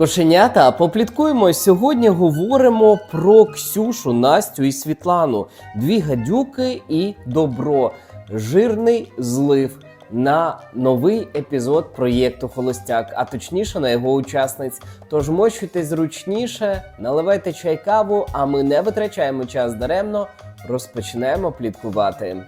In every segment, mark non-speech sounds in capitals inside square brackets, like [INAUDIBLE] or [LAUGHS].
Кошенята, попліткуємо. Сьогодні говоримо про Ксюшу, Настю і Світлану. Дві гадюки і добро. Жирний злив на новий епізод проєкту Холостяк, а точніше на його учасниць. Тож мочуйте зручніше, наливайте чай каву, а ми не витрачаємо час даремно. Розпочнемо пліткувати.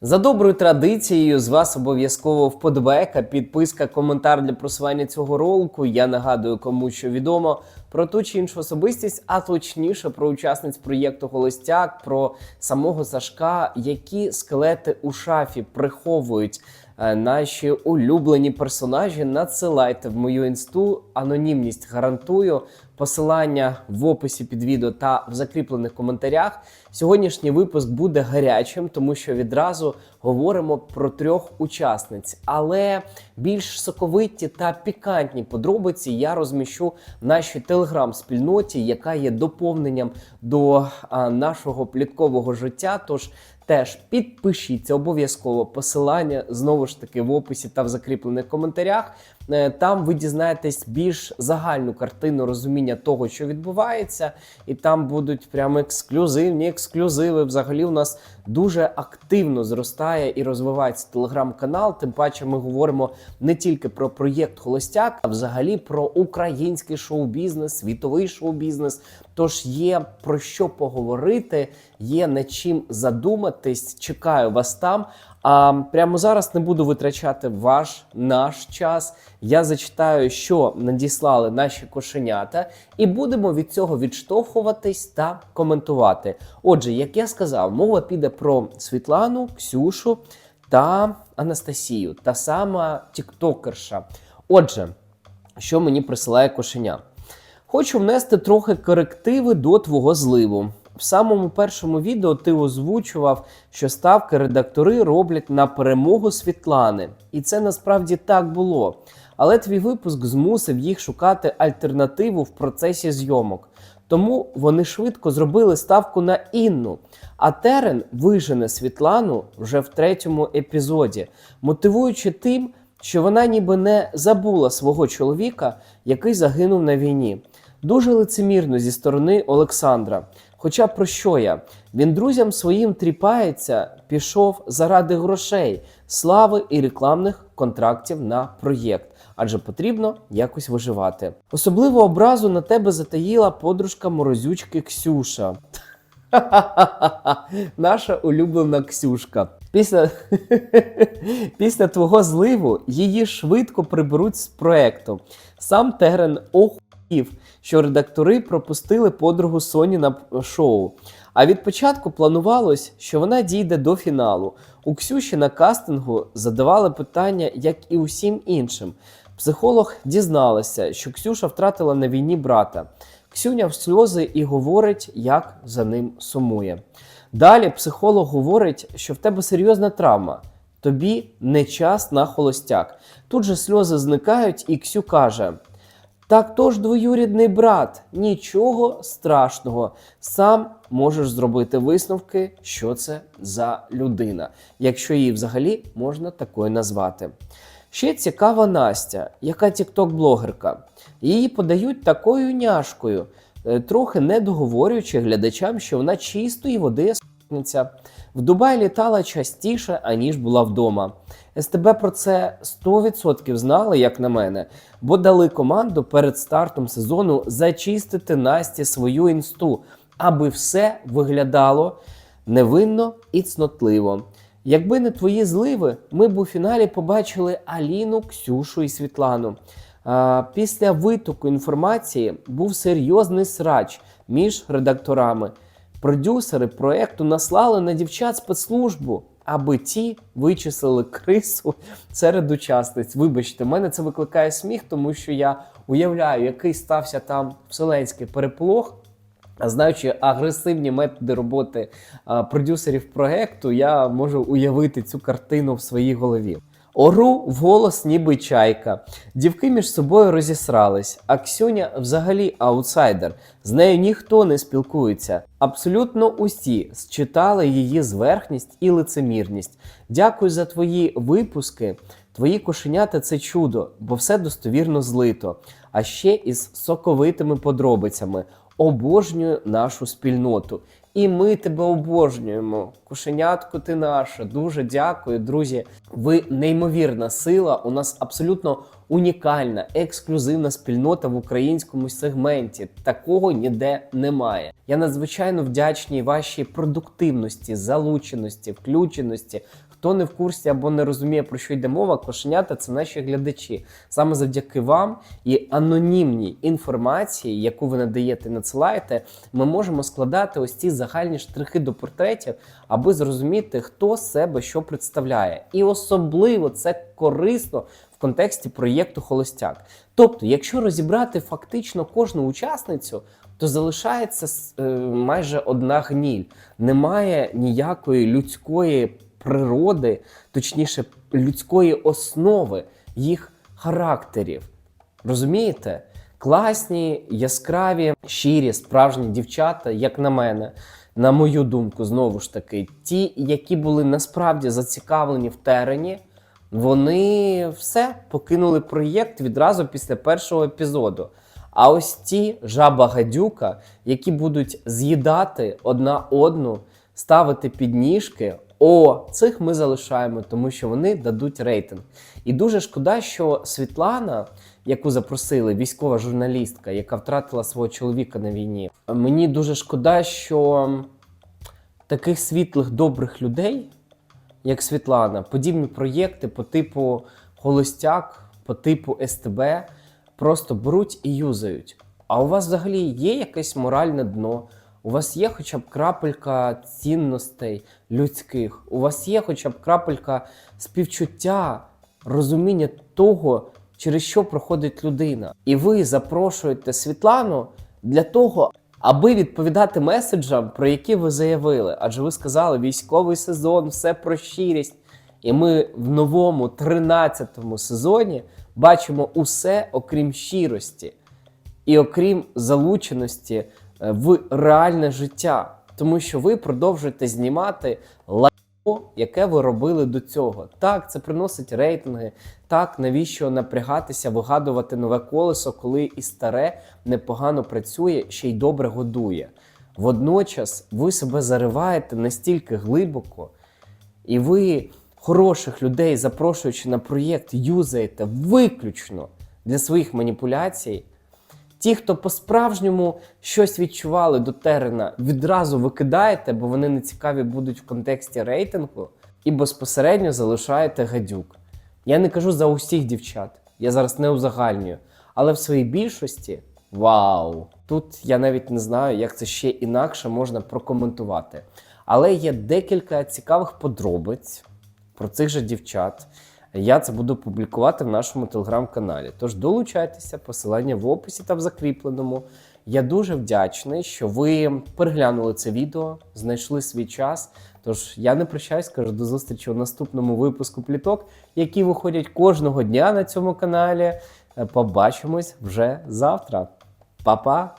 За доброю традицією, з вас обов'язково вподобайка, підписка, коментар для просування цього ролику. Я нагадую, кому що відомо про ту чи іншу особистість, а точніше про учасниць проєкту Голостяк, про самого Сашка, які скелети у шафі приховують наші улюблені персонажі. Надсилайте в мою інсту. Анонімність гарантую. Посилання в описі під відео та в закріплених коментарях. Сьогоднішній випуск буде гарячим, тому що відразу говоримо про трьох учасниць. Але більш соковиті та пікантні подробиці я розміщу в нашій телеграм-спільноті, яка є доповненням до а, нашого пліткового життя. Тож Теж підпишіться обов'язково посилання знову ж таки в описі та в закріплених коментарях. Е, Там ви дізнаєтесь більш загальну картину розуміння того, що відбувається, і там будуть прямо ексклюзивні ексклюзиви. Взагалі, у нас дуже активно зростає і розвивається телеграм-канал. Тим паче, ми говоримо не тільки про проєкт Холостяк, а взагалі про український шоу-бізнес, світовий шоу-бізнес. Тож є про що поговорити, є над чим задуматись. Чекаю вас там. А прямо зараз не буду витрачати ваш наш час. Я зачитаю, що надіслали наші кошенята, і будемо від цього відштовхуватись та коментувати. Отже, як я сказав, мова піде про Світлану, Ксюшу та Анастасію, та сама тіктокерша. Отже, що мені присилає кошеня? Хочу внести трохи корективи до твого зливу. В самому першому відео ти озвучував, що ставки редактори роблять на перемогу Світлани, і це насправді так було. Але твій випуск змусив їх шукати альтернативу в процесі зйомок. Тому вони швидко зробили ставку на Інну. А Терен вижене Світлану вже в третьому епізоді, мотивуючи тим, що вона ніби не забула свого чоловіка, який загинув на війні. Дуже лицемірно зі сторони Олександра. Хоча про що я? Він друзям своїм тріпається, пішов заради грошей, слави і рекламних контрактів на проєкт, адже потрібно якось виживати. Особливу образу на тебе затаїла подружка морозючки Ксюша. [LAUGHS] Наша улюблена Ксюшка. Після, [LAUGHS] Після твого зливу її швидко приберуть з проекту. Сам Терен охуїв, що редактори пропустили подругу Соні на шоу. А від початку планувалось, що вона дійде до фіналу. У Ксюші на кастингу задавали питання, як і усім іншим. Психолог дізналася, що Ксюша втратила на війні брата. Ксюня в сльози і говорить, як за ним сумує. Далі психолог говорить, що в тебе серйозна травма. Тобі не час на холостяк. Тут же сльози зникають, і Ксю каже: Так то ж двоюрідний брат, нічого страшного. Сам можеш зробити висновки, що це за людина, якщо її взагалі можна такою назвати. Ще цікава Настя, яка тікток-блогерка. Її подають такою няшкою, е, трохи не договорюючи глядачам, що вона чистої води с**ниця. В Дубай літала частіше, аніж була вдома. СТБ про це 100% знали, як на мене, бо дали команду перед стартом сезону зачистити Насті свою інсту, аби все виглядало невинно і цнотливо. Якби не твої зливи, ми б у фіналі побачили Аліну, Ксюшу і Світлану. А, Після витоку інформації був серйозний срач між редакторами. Продюсери проекту наслали на дівчат спецслужбу, аби ті вичислили крису серед учасниць. Вибачте, мене це викликає сміх, тому що я уявляю, який стався там вселенський переполох. А знаючи агресивні методи роботи продюсерів проекту, я можу уявити цю картину в своїй голові. Ору вголос, ніби чайка. Дівки між собою розісрались, а Ксюня взагалі аутсайдер. З нею ніхто не спілкується. Абсолютно усі считали її зверхність і лицемірність. Дякую за твої випуски. Твої кошенята це чудо, бо все достовірно злито. А ще із соковитими подробицями. Обожнюю нашу спільноту. І ми тебе обожнюємо. Кошенятко, ти наша. Дуже дякую, друзі. Ви неймовірна сила. У нас абсолютно унікальна, ексклюзивна спільнота в українському сегменті. Такого ніде немає. Я надзвичайно вдячний вашій продуктивності, залученості, включеності. Хто не в курсі або не розуміє, про що йде мова, кошенята це наші глядачі. Саме завдяки вам і анонімній інформації, яку ви надаєте, надсилаєте, ми можемо складати ось ці загальні штрихи до портретів, аби зрозуміти, хто себе що представляє. І особливо це корисно контексті проєкту Холостяк. Тобто, якщо розібрати фактично кожну учасницю, то залишається е, майже одна гніль. Немає ніякої людської природи, точніше, людської основи їх характерів. Розумієте? Класні, яскраві, щирі, справжні дівчата, як на мене, на мою думку, знову ж таки, ті, які були насправді зацікавлені в терені, вони все покинули проєкт відразу після першого епізоду. А ось ті жаба гадюка, які будуть з'їдати одна одну, ставити підніжки. О, цих ми залишаємо, тому що вони дадуть рейтинг. І дуже шкода, що Світлана, яку запросили, військова журналістка, яка втратила свого чоловіка на війні. Мені дуже шкода, що таких світлих, добрих людей, як Світлана, подібні проєкти по типу Холостяк, по типу СТБ, просто беруть і юзають. А у вас взагалі є якесь моральне дно? У вас є хоча б крапелька цінностей людських, у вас є хоча б крапелька співчуття, розуміння того, через що проходить людина. І ви запрошуєте Світлану для того, аби відповідати меседжам, про які ви заявили. Адже ви сказали, військовий сезон, все про щирість. І ми в новому 13-му сезоні бачимо усе окрім щирості і окрім залученості е, в реальне життя, тому що ви продовжуєте знімати лайно, яке ви робили до цього. Так, це приносить рейтинги. Так, навіщо напрягатися, вигадувати нове колесо, коли і старе непогано працює, ще й добре годує. Водночас ви себе зариваєте настільки глибоко, і ви хороших людей, запрошуючи на проєкт, юзаєте виключно для своїх маніпуляцій. Ті, хто по-справжньому щось відчували до терена, відразу викидаєте, бо вони не цікаві будуть в контексті рейтингу, і безпосередньо залишаєте гадюк. Я не кажу за усіх дівчат, я зараз не узагальнюю, але в своїй більшості вау! Тут я навіть не знаю, як це ще інакше можна прокоментувати. Але є декілька цікавих подробиць про цих же дівчат. Я це буду публікувати в нашому телеграм-каналі. Тож долучайтеся, посилання в описі та в закріпленому. Я дуже вдячний, що ви переглянули це відео, знайшли свій час. Тож я не прощаюсь, кажу до зустрічі у наступному випуску пліток, які виходять кожного дня на цьому каналі. Е, Побачимось вже завтра. Па-па!